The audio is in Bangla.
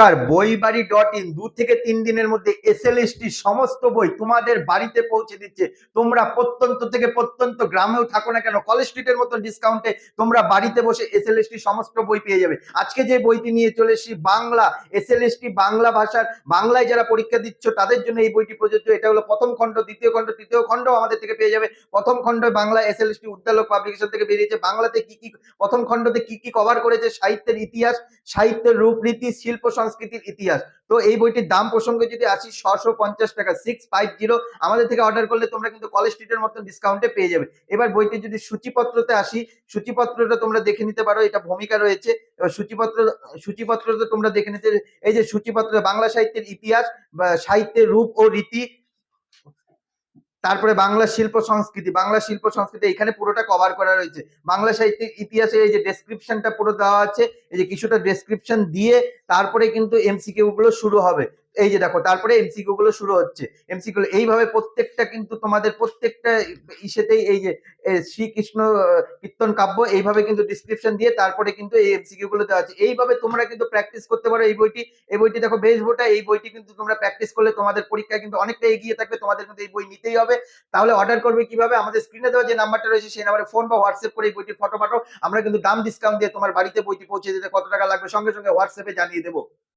নমস্কার বই বাড়ি ডট ইন দু থেকে তিন দিনের মধ্যে এসএলএসটি সমস্ত বই তোমাদের বাড়িতে পৌঁছে দিচ্ছে। তোমরা প্রত্যন্ত থেকে প্রত্যন্ত গ্রামেও থাকো না কেন কলেজ স্ট্রিটের মতো ডিসকাউন্টে তোমরা বাড়িতে বসে এস এসএলএসটি সমস্ত বই পেয়ে যাবে। আজকে যে বইটি নিয়ে চলে এসেছি, বাংলা এস এসএলএসটি বাংলা ভাষার, বাংলায় যারা পরীক্ষা দিচ্ছ, তাদের জন্য এই বইটি প্রযোজ্য। এটা হলো প্রথম খণ্ড, দ্বিতীয় খণ্ড, তৃতীয় খণ্ড আমাদের থেকে পেয়ে যাবে। প্রথম খণ্ড বাংলা এসএলএসটি উদ্যালক পাবলিকেশন থেকে বেরিয়েছে। বাংলাতে কি কি, প্রথম খণ্ডতে কি কি কভার করেছে? সাহিত্যের ইতিহাস, সাহিত্যের রূপরীতি শিল্প সংস্কৃতির ইতিহাস। তো এই বইটির দাম প্রসঙ্গে যদি আসি, ছশো পঞ্চাশ টাকা সিক্স ফাইভ জিরো আমাদের থেকে অর্ডার করলে তোমরা কিন্তু কলেজ স্ট্রিটের মতন ডিসকাউন্টে পেয়ে যাবে। এবার বইটি যদি সূচিপত্রতে আসি, সূচিপত্রটা তোমরা দেখে নিতে পারো, এটা ভূমিকা রয়েছে। এবার সূচিপত্র সূচিপত্রতে তোমরা দেখে নিতে, এই যে সূচিপত্র, বাংলা সাহিত্যের ইতিহাস সাহিত্যের রূপ ও রীতি, তারপরে বাংলা শিল্প সংস্কৃতি, বাংলা শিল্প সংস্কৃতি এখানে পুরোটা কভার করা রয়েছে। বাংলা সাহিত্যের ইতিহাসে এই যে ডেসক্রিপশনটা পুরো দেওয়া আছে, এই যে কিছুটা ডেসক্রিপশন দিয়ে তারপরে কিন্তু এমসিকিউ গুলো শুরু হবে। এই যে দেখো, তারপরে এমসিকিউ গুলো শুরু হচ্ছে। এমসিকিউ এইভাবে প্রত্যেকটা কিন্তু তোমাদের প্রত্যেকটা ইসেতেই এই যে শ্রীকৃষ্ণ কীর্তন কাব্য এইভাবে কিন্তু ডিসক্রিপশন দিয়ে তারপরে কিন্তু এই এমসিকিউ গুলো দেওয়া আছে এইভাবে তোমরা কিন্তু প্র্যাকটিস করতে পারো এই বইটি। এই বইটি দেখো বেশ বইটা এই বইটি কিন্তু তোমরা প্র্যাকটিস করলে তোমাদের পরীক্ষায় কিন্তু অনেকটা এগিয়ে থাকবে, তোমাদের কিন্তু এই বই নিতেই হবে। তাহলে অর্ডার করবে কীভাবে? আমাদের স্ক্রিনে দেওয়া যে নাম্বারটা রয়েছে, সেই নাম্বারে ফোন বা হোয়াটসঅ্যাপ করে এই বইটির ফটো পাঠাও। আমরা কিন্তু দাম ডিসকাউন্ট দিয়ে তোমার বাড়িতে বইটি পৌঁছে দিতে কত টাকা লাগবে? সঙ্গে সঙ্গে হোয়াটসঅ্যাপে জানিয়ে দেবো?